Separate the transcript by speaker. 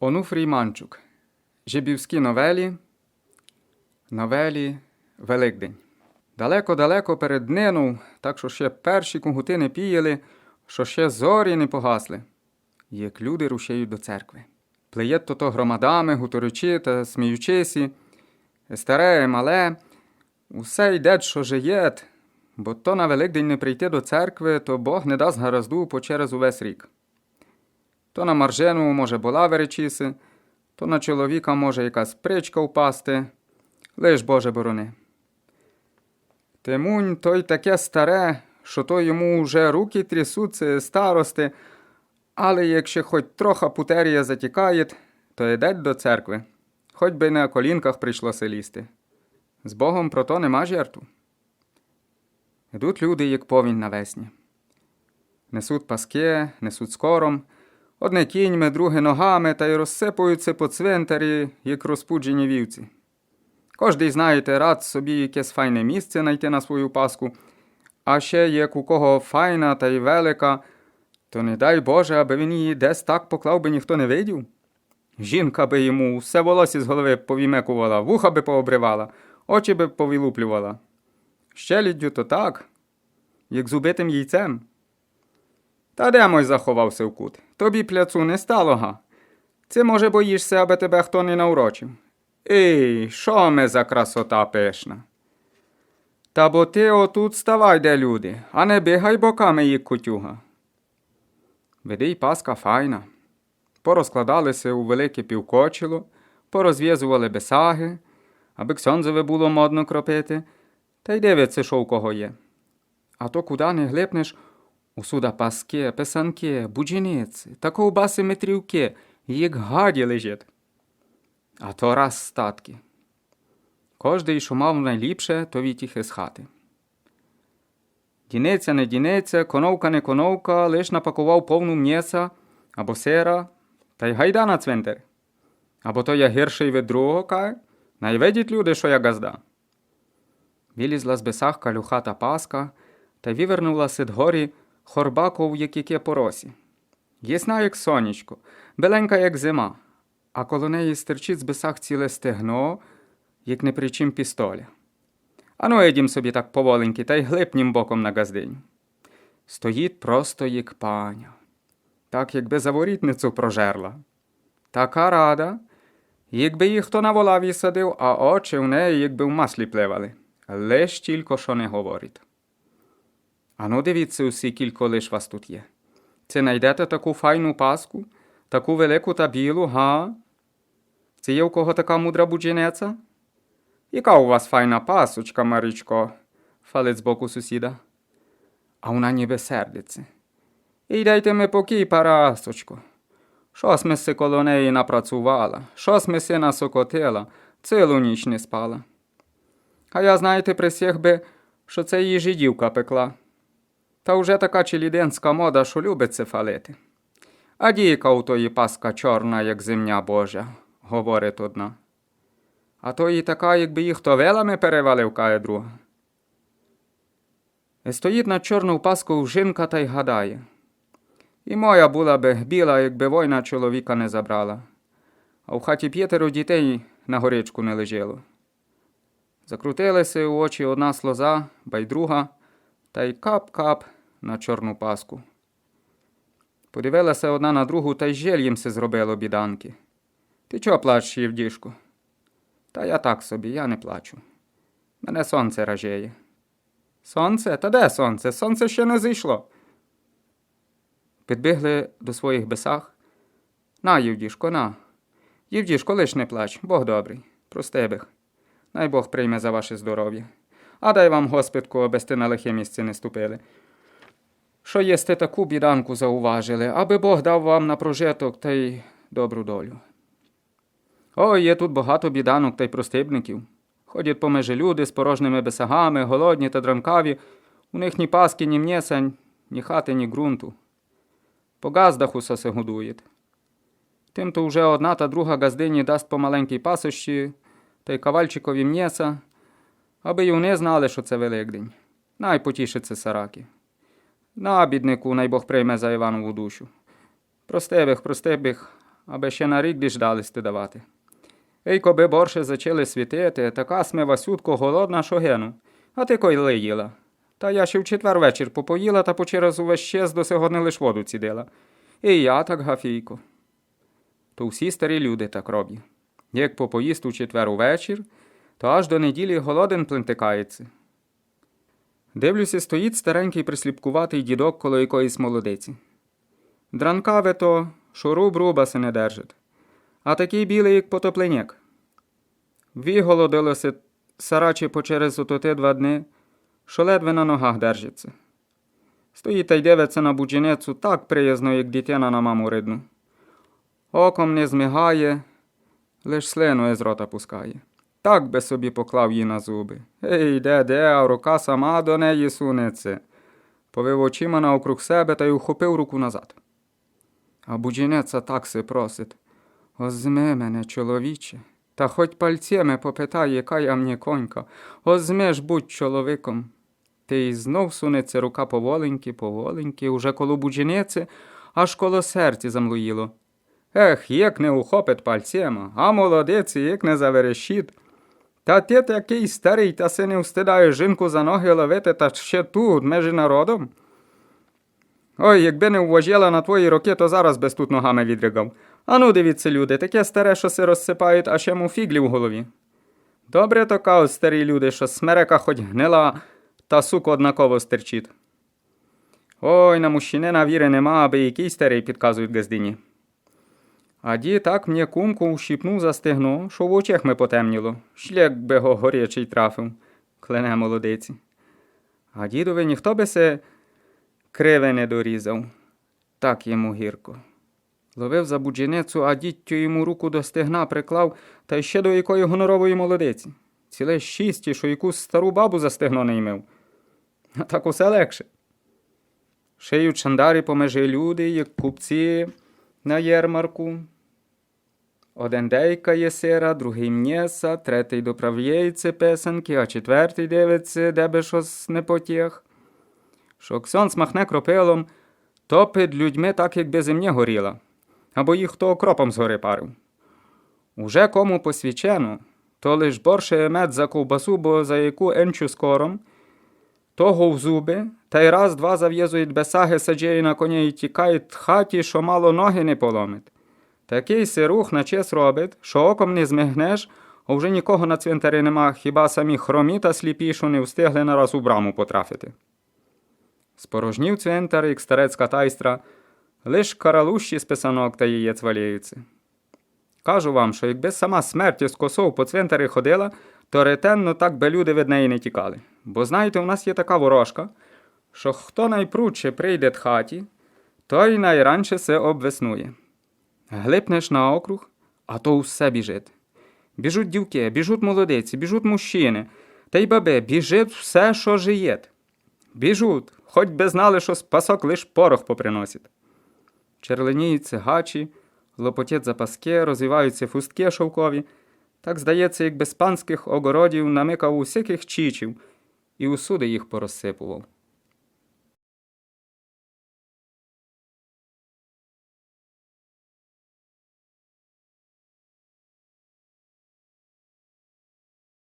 Speaker 1: Онуфрій Манчук. Жибівські новелі. Новелі Великдень. Далеко-далеко перед днину, так що ще перші кугути не піяли, що ще зорі не погасли, як люди рушають до церкви. Плеєт то то громадами, гуторючи та сміючися, старе, мале, усе йде, що жиєт, бо то на Великдень не прийти до церкви, то Бог не дасть гаразду по через увесь рік. То на маржену може була веречіси, то на чоловіка може якась причка впасти, лиш Боже борони. Тимунь той таке старе, що то йому вже руки трясуться старости, але якщо хоч троха путерія затікає, то йдеть до церкви, хоч би на колінках прийшлося лізти. З Богом про то нема жертву. Йдуть люди, як повінь навесні. Несуть паски, несуть скором, одне кіньми, друге ногами, та й розсипаються по цвинтарі, як розпуджені вівці. Кожний, знаєте, рад собі якесь файне місце знайти на свою паску, а ще як у кого файна та й велика, то не дай Боже, аби він її десь так поклав би ніхто не видів. Жінка би йому все волосся з голови повімекувала, вуха би пообривала, очі би повилуплювала. Щеліддю то так, як з убитим яйцем. Та де мой заховався в кут? Тобі пляцу не стало га. Це, може, боїшся, аби тебе хто не наурочив. Ей, що ми за красота пишна? Та бо ти отут ставай, де люди, а не бігай боками, як котюга. Веди паска файна. Порозкладалися у велике півкочило, порозв'язували бесаги, аби ксьонзове було модно кропити, та й дивиться, що у кого є. А то куди не глипнеш, усюда паски, писанки, буджениці та ковбаси метрівки, як гаді лежить. А то раз статки. Кожний, що мав найліпше, то вітіхи з хати. Дінеця не дінеця, коновка не коновка, лиш напакував повну м'єса або сера, та й гайда на цвинтар. Або то я гірший від другого кай, найвидять люди, що я газда. Вилізла з бесах калюхата паска, та вивернула сид горі хорбаков, як яке поросі. Ясна, як сонечко, беленька, як зима, а коло неї стирчить з бесах ціле стегно, як не при чим пістоля. Ану, едім собі так поволеньки, та й глипнім боком на газдиню. Стоїть просто як паня, так якби заворітницю прожерла. Така рада, якби їх хто на вола висадив, а очі в неї якби в маслі пливали. Лиш тільки що не говорить. Ану, дивіться усі, кілько лиш вас тут є. Це найдете таку файну паску, таку велику та білу, га? Це є у кого така мудра будженеця? Яка у вас файна пасочка, Марічко? фалить з боку сусіда. А вона ніби сердиться. І дайте ми покій, парасочко. Щось ми си коло неї напрацювала, щось ми си насокотила, цілу ніч не спала. А я, знаєте, присяг би, що це її жидівка пекла. Та вже така челіденська мода, що любить це фалити. А дійка у тої паска чорна, як земня Божа, говорить одна. А то і така, якби їх то велами перевалив, каже друга. І стоїть над чорну паску жінка та й гадає. І моя була би біла, якби війна чоловіка не забрала, а в хаті п'ятеро дітей на горичку не лежало. Закрутилися у очі одна слоза, байдруга, та й кап-кап на чорну паску. Подивилася одна на другу, та й жаль їм се зробило біданки. Ти чого плачеш, Євдішко? Та я так собі, я не плачу. Мене сонце ражеє. Сонце? Та де сонце? Сонце ще не зійшло. Підбігли до своїх бесах. На, Євдішко, на. Євдішко, лиш не плач, Бог добрий. Прости бих. Най Бог прийме за ваше здоров'я. А дай вам, Господку, аби сте на лихе місце не ступили. Що єсте таку біданку зауважили, аби Бог дав вам на прожиток та й добру долю. Ой, є тут багато біданок та й простибників. Ходять по межі люди з порожніми бесагами, голодні та дранкаві. У них ні паски, ні м'єса, ні хати, ні ґрунту. По газдах усе се годує. Тим то вже одна та друга газдині дасть по маленькій пасощі та й кавальчикові м'єса, аби й вони знали, що це Великдень. Най потішиться сараки. На біднику, най Бог прийме за Іванову душу. Прости бих, прости бих, аби ще на рік діждались ти давати. Ей, коби борше зачали світити, така сме Васютко голодна, що гену. А ти коли їла? Та я ще в четвер вечір попоїла та по через увесь щез до сьогодні лиш воду цідила. І я так, Гафійко. То всі старі люди так роблять. Як попоїсть у четвер увечір, то аж до неділі голоден плентикається. Дивлюся, стоїть старенький присліпкуватий дідок коло якоїсь молодиці. Дранкаве то, що руб руба се не держить, а такий білий, як потопленяк. Віголодилося сарачі по через ототи два дни, що ледве на ногах держиться. Стоїть та й дивиться на будженецю так приязно, як дитина на маму ридну. Оком не змигає, лиш слину із рота пускає. Так би собі поклав її на зуби. Ей, де, де, а рука сама до неї сунеться. Повив очима навкруг себе та й ухопив руку назад. А будженеця так се просить. Озми мене, чоловіче, та хоть пальцями попитай, яка я мені конька. Озми ж будь чоловіком. Ти й знов сунеться рука поволеньки, поволеньки, уже коло буджениці, аж коло серці замлуїло. Ех, як не ухопить пальцями, а молодець, як не заверещить. Та ти такий старий, та си не встидає жінку за ноги ловити, та ще тут, межі народом. Ой, якби не вважала на твої роки, то зараз без тут ногами відригав. Ану, дивіться, люди, таке старе, що се розсипають, а ще йому фіглі в голові. Добре то кажуть старі люди, що смерека хоч гнила, та сук однаково стерчить. Ой, на мужчинина віри нема, аби який старий підказують газдині. А ді так мені кумку ущипнув за стегно, що в очах ми потемніло. Шлях би го горячий трафив, клене молодиці. А дідові ніхто би се криве не дорізав. Так йому гірко. Ловив за будженецю, а дідтю йому руку до стегна приклав, та ще до якої гонорової молодиці. Ціле шісті, що якусь стару бабу за стегно не ймив. А так усе легше. Шиють чандарі помежі люди, як купці на ярмарку. Один дейкає сира, другий м'єса, третій доправляється песенки, а четвертий дивиться, де би щось не потяг. Що ксон смахне кропилом, то під людьми так, якби земля горіла, або їх хто окропом згори парив. Уже кому посвічено, то лиш борше мед за ковбасу, бо за яку енчу скором, того в зуби, та й раз-два зав'язують бесаги, саджеї на коня і тікають хаті, що мало ноги не поломить. Такий сирух на чес робить, що оком не змигнеш, а вже нікого на цвинтарі нема, хіба самі хромі та сліпі, що не встигли нараз у браму потрафити. Спорожнів цвинтар, як старецька тайстра, лиш каралущі з писанок та яєць валіються. Кажу вам, що якби сама смерть з косов по цвинтарі ходила, то ретенно так би люди від неї не тікали. Бо знаєте, у нас є така ворожка, що хто найпрудше прийде т хаті, той найранше се обвеснує. Глипнеш на округ, а то усе біжить. Біжуть дівки, біжуть молодиці, біжуть мужчини, та й баби, біжить все, що жиє. Біжуть, хоч би знали, що спасок лиш порох поприносить. Черленіють цигачі, лопотять запаски, розвиваються фустки шовкові. Так здається, якби з панських огородів намикав усяких чічів і усюди їх порозсипував.